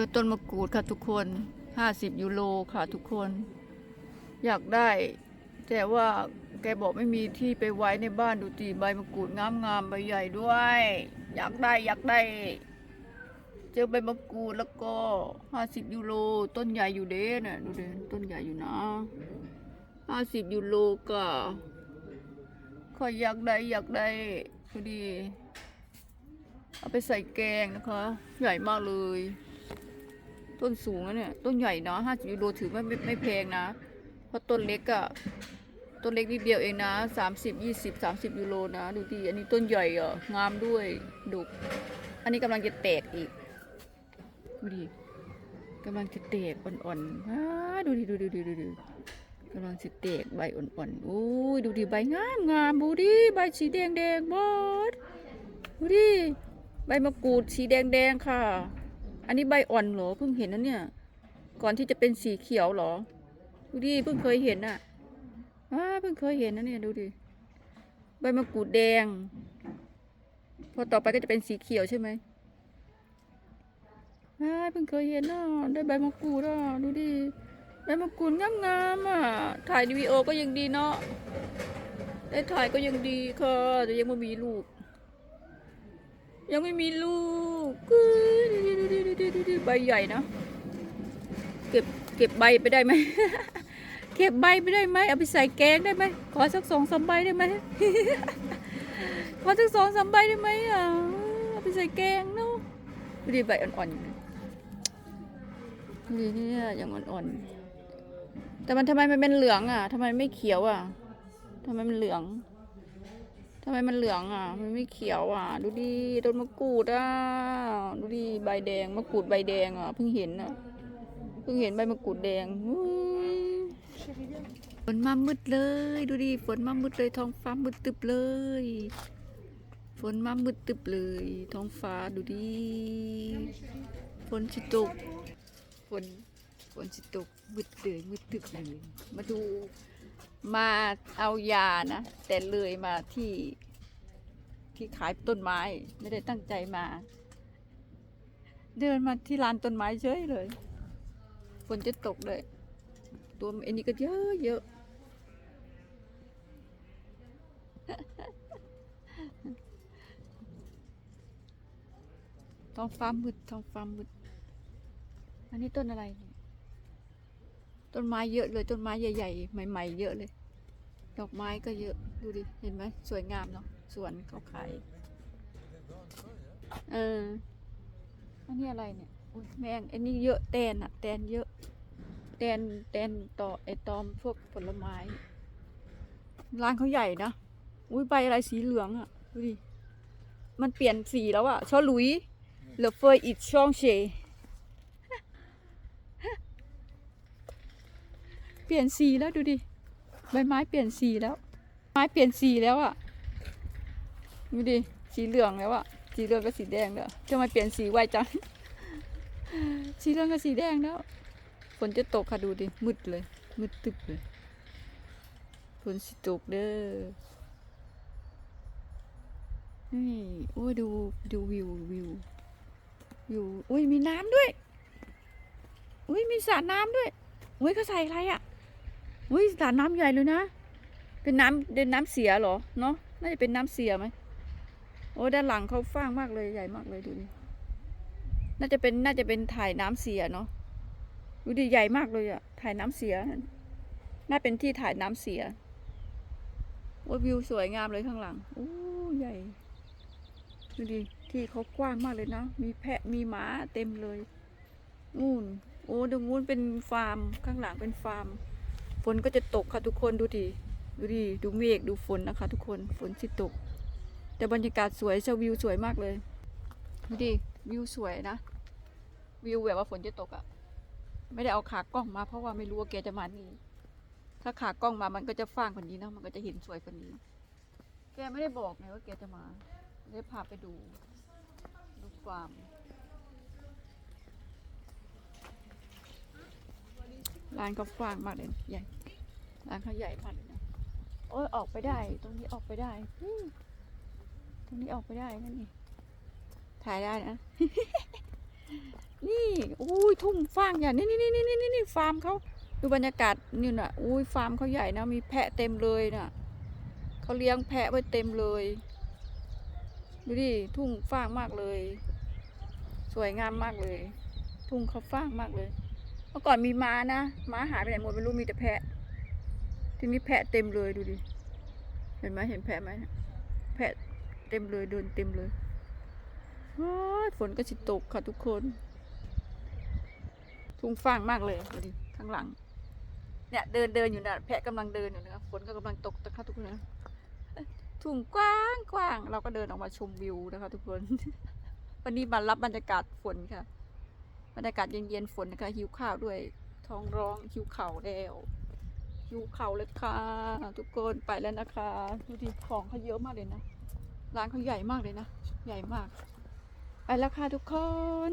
อต้นมะกรูดค่ะทุกคนห้าสิบยูโรค่ะทุกคน อยากได้ แต่ว่าแกบอกไม่มีที่ไปไว้ในบ้านดูตีใบมะกรูดงามๆใบใหญ่ด้วย อยากได้อยากได้ เจอใบมะกรูดแล้วก็ห้าสิบยูโรต้นใหญ่อยู่เด้น่ะดูเด้ต้นใหญ่อยู่นะห้าสิบยูโรก็ขออยากได้อยากได้พอดี เอาไปใส่แกงนะคะ ใหญ่มากเลย ต้นสูงนะเนี่ย ต้นใหญ่นะห้าสิบยูโรถือว่าไม่ไม่แพงนะ เพราะต้นเล็กอะต้นเล็กนิดเดียวเองนะสามสิบยี่สิบสามสิบยูโรนะ ดูดิอันนี้ต้นใหญ่อะงามด้วยดุอันนี้กำลังจะแตกอีก ดูดิกำลังจะแตกอ่อนๆอ้าดูดิดูดิดูดิดูกำลังจะแตกใบอ่อนๆโอ้ยดูดิใบงามงามดูดิใบสีแดงแดงบอดดูดิใบมะกรูดสีแดงแดงค่ะ อันนี้ใบอ่อนเหรอเพิ่งเห็นนะเนี่ย ก่อนที่จะเป็นสีเขียวเหรอ ดูดิเพิ่งเคยเห็นอะอ้าเพิ่งเคยเห็นนะเนี่ยดูดิใบมะกรูดแดง พอต่อไปก็จะเป็นสีเขียวใช่ไหมอ่าเพิ่งเคยเห็นอะได้ใบมะกรูดอะดูดิใบมะกรูดงามๆอะถ่ายวิดีโอก็ยังดีเนาะได้ถ่ายก็ยังดีค่ะแต่ยังไม่มีลูก ยังไม่มีลูกใบใหญ่นะ เก็บเก็บใบไปได้ไหม เก็บใบไปได้ไหมเอาไปใส่แกงได้ไหม ขอสักสองสามใบได้ไหม ขอสักสองสามใบได้ไหมอะเอาไปใส่แกงเนาะดูดิใบอ่อนๆอย่างนี้ดูดิเนี่ยอย่างอ่อนๆ แต่มันทำไมมันเป็นเหลืองอะทำไมไม่เขียวอะทำไมมันเหลือง ทำไมมันเหลืองอะ มันไม่เขียวอะ ดูดิต้นมะกรูดอะ ดูดิใบแดงมะกรูดใบแดงอะเพิ่งเห็นอะเพิ่งเห็นใบมะกรูดแดงฝนมามืดเลย ดูดิฝนมามืดเลยท้องฟ้ามืดตึบเลย ฝนมามืดตึบเลยท้องฟ้าดูดิฝนสิตกฝนฝนสิตกมืดเลยมืดตึบเลยมาดู มาเอายานะแต่เลยมาที่ที่ขายต้นไม้ ไม่ได้ตั้งใจมา เดินมาที่ร้านต้นไม้เฉยเลยฝนจะตกเลย ตัวอันนี้ก็เยอะเยอะท้องฟ้ามืดท้องฟ้ามืดอันนี้ต้นอะไรเนี่ย ต้นไม้เยอะเลยต้นไม้ใหญ่ๆใหม่ ๆ เยอะเลย ดอกไม้ก็เยอะดูดิเห็นไหมสวยงามเนาะสวนเขาขายเอออันนี้อะไรเนี่ยอุ๊ยแมงอันนี้เยอะแตนอะแตนเยอะแตนแตนต่อไอตอมพวกผลไม้ ร้านเขาใหญ่นะอุ้ยใบอะไรสีเหลืองอะดูดิมันเปลี่ยนสีแล้วอะชอลุย Le feuille est changé เเปลี่ยนสีแล้วดูดิ ใบไม้เปลี่ยนสีแล้ว ไม้เปลี่ยนสีแล้วอะดูดิ สีเหลืองแล้วอะสีเหลืองกับสีแดงแล้วทำไมเปลี่ยนสีไวจัง สีเหลืองกับสีแดงแล้ว ฝนจะตกค่ะดูดิ มืดเลย มืดตึกเลย ฝนสิตกเด้อ นี่ โอ้ยดูดูวิววิววิวอุ้ยมีน้ำด้วย อุ้ยมีสระน้ำด้วยอุ้ยเขาใส่อะไรอะ อุ้ยสระน้ำใหญ่เลยนะ เป็นน้ำเป็นน้ำเสียเหรอ เนาะ น่าจะเป็นน้ำเสียไหมโอ้ด้านหลังเขาฟ้างมากเลยใหญ่มากเลยดูดิ น่าจะเป็นน่าจะเป็นถ่ายน้ำเสียเนาะ ดูดิใหญ่มากเลยอะถ่ายน้ำเสีย น่าเป็นที่ถ่ายน้ำเสียโอ้ยวิวสวยงามเลยข้างหลัง โอ้ใหญ่ ดูดิ ที่เขากว้างมากเลยนะ มีแพะ มีหมาเต็มเลยนู่น โอ้ตรงนู้นเป็นฟาร์ม ข้างหลังเป็นฟาร์ม ฝนก็จะตกค่ะทุกคนดูดิดูดิดูเมฆดูฝนนะคะ ทุกคนฝนสิตก แต่บรรยากาศสวยเชาวิวสวยมากเลยดูดิวิวสวยนะ วิวแบบว่าฝนจะตกอะ่ะ ไม่ได้เอาขากล้องมาเพราะว่าไม่รู้ว่าแกจะมานี่ถ้าขากล้องมามันก็จะฟ้างกว่านี้นะมันก็จะเห็นสวยกว่านี้ แกไม่ได้บอกไงว่าแกจะมาได้พาไปดูดูฟาม ร้านเขากว้างมากเลยใหญ่ร้านเขาใหญ่มากเลยนะโอ้ยออกไปได้ ตรงนี้ออกไปได้ตรงนี้ออกไปได้นั่นนี่ถ่ายได้นะนี่อุ้ยทุ่งฟางใหญ่นี่นี่นี่นี่นี่นี่ฟาร์มเขาดูบรรยากาศนี่น่ะอุ้ยฟาร์มเขาใหญ่นะมีแพะเต็มเลยน่ะเขาเลี้ยงแพะไว้เต็มเลยดูดิทุ่งฟางมากเลย สวยงามมากเลย ทุ่งเขาฟางมากเลย มื่อก่อนมีม้านะ ม้าหายไปไหนหมดไม่รู้มีแต่แพะ ทีนี้แพะเต็มเลยดูดิ เห็นไหมเห็นแพะไหมแพะเต็มเลยเดินเต็มเลยฝนก็สิตกค่ะทุกคน ทุ่งฟางมากเลยดูดิข้างหลัง เนี่ยเดินเดินอยู่นะแพะกำลังเดินอยู่นะฝนก็กำลังตกนะคะทุกคนนะทุ่งกว้างกว้าง เราก็เดินออกมาชมวิวนะคะ ทุกคน วันนี้มารับบรรยากาศฝนค่ะ บรรยากาศเย็นๆฝนนะคะหิวข้าวด้วยท้องร้องหิวเข่าแล้วหิวเข่าเลยค่ะ ทุกคนไปแล้วนะคะดูดิของเขาเยอะมากเลยนะร้านเขาใหญ่มากเลยนะ ใหญ่มาก ไปแล้วค่ะทุกคน